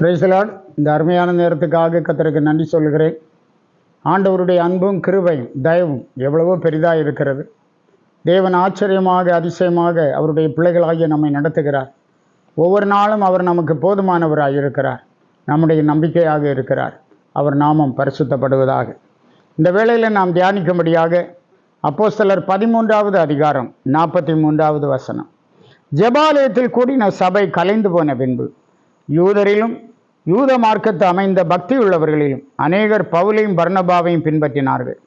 பிரைசலாட் இந்த அருமையான நேரத்துக்காக கத்தருக்கு நன்றி சொல்கிறேன் ஆண்டவருடைய அன்பும் கிருபையும் தயவும் எவ்வளவோ பெரிதாக இருக்கிறது. தேவன் ஆச்சரியமாக அதிசயமாக அவருடைய பிள்ளைகளாகிய நம்மை நடத்துகிறார். ஒவ்வொரு நாளும் அவர் நமக்கு போதுமானவராக இருக்கிறார். நம்முடைய நம்பிக்கையாக இருக்கிறார். அவர் நாமம் பரிசுத்தப்படுவதாக. இந்த வேளையில் நாம் தியானிக்கும்படியாக அப்போஸ்தலர் பதிமூன்றாவது அதிகாரம் நாற்பத்தி மூன்றாவது வசனம். ஜெபாலயத்தில் கூடின சபை கலைந்து போன பின்பு யூதரிலும் யூத மார்க்கத்து அமைந்த பக்தி உள்ளவர்களிலும் அநேகர் பவுலையும் பர்ணபாவையும் பின்பற்றினார்கள்.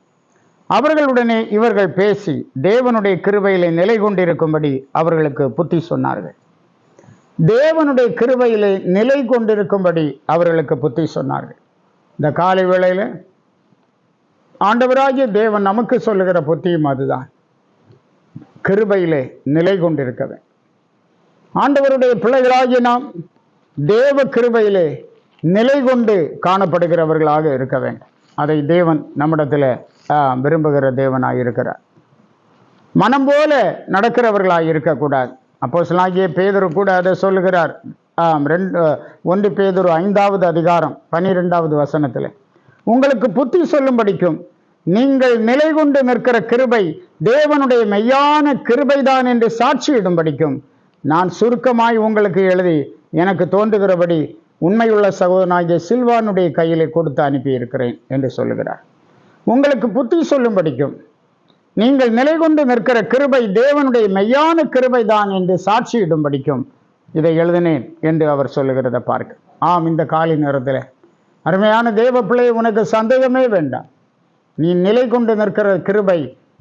அவர்களுடனே இவர்கள் பேசி தேவனுடைய கிருபையிலே நிலை கொண்டிருக்கும்படி அவர்களுக்கு புத்தி சொன்னார்கள். தேவனுடைய கிருபையிலே நிலை கொண்டிருக்கும்படி அவர்களுக்கு புத்தி சொன்னார்கள். இந்த காலை வேளையில் ஆண்டவராகிய தேவன் நமக்கு சொல்லுகிற புத்தியும் அதுதான். கிருபையிலே நிலை கொண்டிருக்கவே. ஆண்டவருடைய பிள்ளைகளாகிய நாம் தேவ கிருபையிலே நிலை கொண்டு காணப்படுகிறவர்களாக இருக்க வேண்டும். அதை தேவன் நம்மிடத்தில் ஆ, விரும்புகிற தேவனாக இருக்கிறார். மனம் போல நடக்கிறவர்களாக இருக்கக்கூடாது. அப்போ சிலாகிய பேதரு கூட அதை சொல்லுகிறார். ஆம் ரெண்டு ஒன்று பேதரு ஐந்தாவது அதிகாரம் பனிரெண்டாவது வசனத்தில். உங்களுக்கு புத்தி சொல்லும்படிக்கும் நீங்கள் நிலை கொண்டு நிற்கிற கிருபை தேவனுடைய மெய்யான கிருபைதான் என்று சாட்சியிடும்படிக்கும் நான் சுருக்கமாய் உங்களுக்கு எழுதி எனக்கு தோன்றுகிறபடி உண்மையுள்ள சகோதரனாகிய சில்வானுடைய கையிலே கொடுத்து அனுப்பியிருக்கிறேன் என்று சொல்லுகிறார். உங்களுக்கு புத்தி சொல்லும்படிக்கும் நீங்கள் நிலை கொண்டு நிற்கிற கிருபை தேவனுடைய மெய்யான கிருபை தான் என்று சாட்சியிடும்படிக்கும் இதை எழுதினேன் என்று அவர் சொல்லுகிறத பார்க்க. ஆம் இந்த காலை நேரத்தில். அருமையான தேவ பிள்ளை உனக்கு சந்தேகமே வேண்டாம். நீ நிலை கொண்டு நிற்கிற கிருபை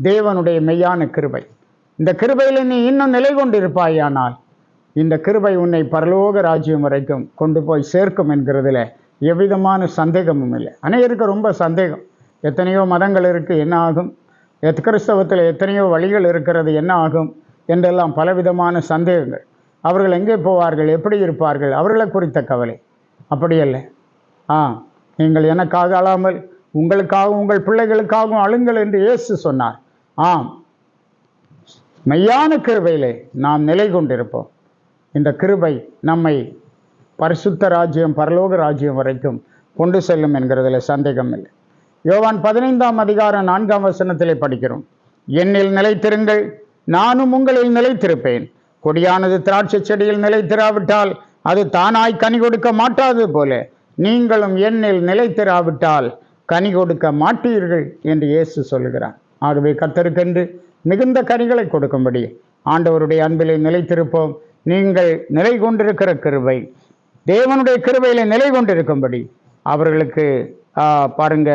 தேவனுடைய மெய்யான கிருபை. இந்த கிருபையில் நீ இன்னும் நிலை கொண்டு இருப்பாயானால் இந்த கிருபை உன்னை பரலோக ராஜ்யம் வரைக்கும் கொண்டு போய் சேர்க்கும் என்கிறதுல எவ்விதமான சந்தேகமும் இல்லை. அநேகருக்கு ரொம்ப சந்தேகம். எத்தனையோ மதங்கள் இருக்குது என்ன ஆகும்? எத் கிறிஸ்தவத்தில் எத்தனையோ வழிகள் இருக்கிறது என்ன ஆகும்? என்றெல்லாம் பலவிதமான சந்தேகங்கள். அவர்கள் எங்கே போவார்கள்? எப்படி இருப்பார்கள்? அவர்களை குறித்த கவலை. அப்படியல்ல ஆ நீங்கள் எனக்காக அழாமல் உங்களுக்காகவும் உங்கள் பிள்ளைகளுக்காகவும் அழுங்கள் என்று இயேசு சொன்னார். ஆம். மெய்யான கிருபையிலே நாம் நிலை கொண்டிருப்போம். இந்த கிருபை நம்மை பரிசுத்த ராஜ்யம் பரலோக ராஜ்யம் வரைக்கும் கொண்டு செல்லும் என்கிறதுல சந்தேகம் இல்லை யோவான் பதினைந்தாம் அதிகாரம் நான்காம் வசனத்திலே படிக்கிறோம். என்னில் நிலைத்திருங்கள் நானும் உங்களில் நிலைத்திருப்பேன். கொடியானது திராட்சை செடியில் நிலைத்திராவிட்டால் அது தானாய் கனி கொடுக்க மாட்டாது போல. நீங்களும் என்னில் நிலைத்திராவிட்டால் கனி கொடுக்க மாட்டீர்கள் என்று இயேசு சொல்லுகிறார். ஆகவே கத்தருக்கென்று மிகுந்த கனிகளை கொடுக்கும்படி ஆண்டவருடைய அன்பிலே நிலைத்திருப்போம். நீங்கள் நிலை கொண்டிருக்கிற கிருபை. தேவனுடைய கிருபையில் நிலை கொண்டிருக்கும்படி அவர்களுக்கு பாருங்க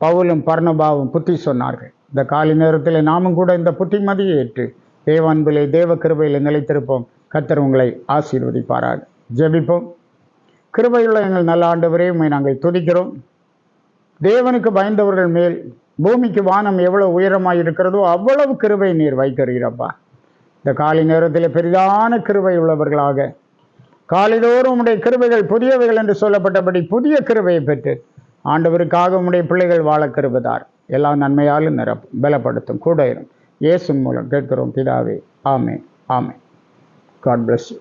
பவுலும் பர்ணபாவும் புத்தி சொன்னார்கள். இந்த காலை நேரத்தில் நாமும் கூட இந்த புத்திமதியை ஏற்று தேவ அன்பிலே தேவ கிருபையில் நிலைத்திருப்போம். கத்தர் உங்களை ஆசீர்வதிப்பாராக. ஜெபிப்போம். கிருபையுள்ள எங்கள் நல்ல ஆண்டவரே உம்மை நாங்கள் துதிக்கிறோம். தேவனுக்கு பயந்தவர்கள் மேல் பூமிக்கு வானம் எவ்வளவு உயரமாக இருக்கிறதோ அவ்வளவு கிருபை நீர் வைக்கிறீரப்பா இந்த காலை நேரத்தில் பெரிதான கிருவை உள்ளவர்களாக காலைதோறும் உடைய கிருபைகள் புதியவைகள் என்று சொல்லப்பட்டபடி புதிய கிருபையை பெற்று ஆண்டவருக்காக உடைய பிள்ளைகள் வாழ கிருபதார் எல்லா நன்மையாலும் நிரப் பலப்படுத்தும். கூட இரும். இயேசு மூலம் கேட்கிறோம். பிதாவே ஆமே ஆமே காட் பிளஸ் யூ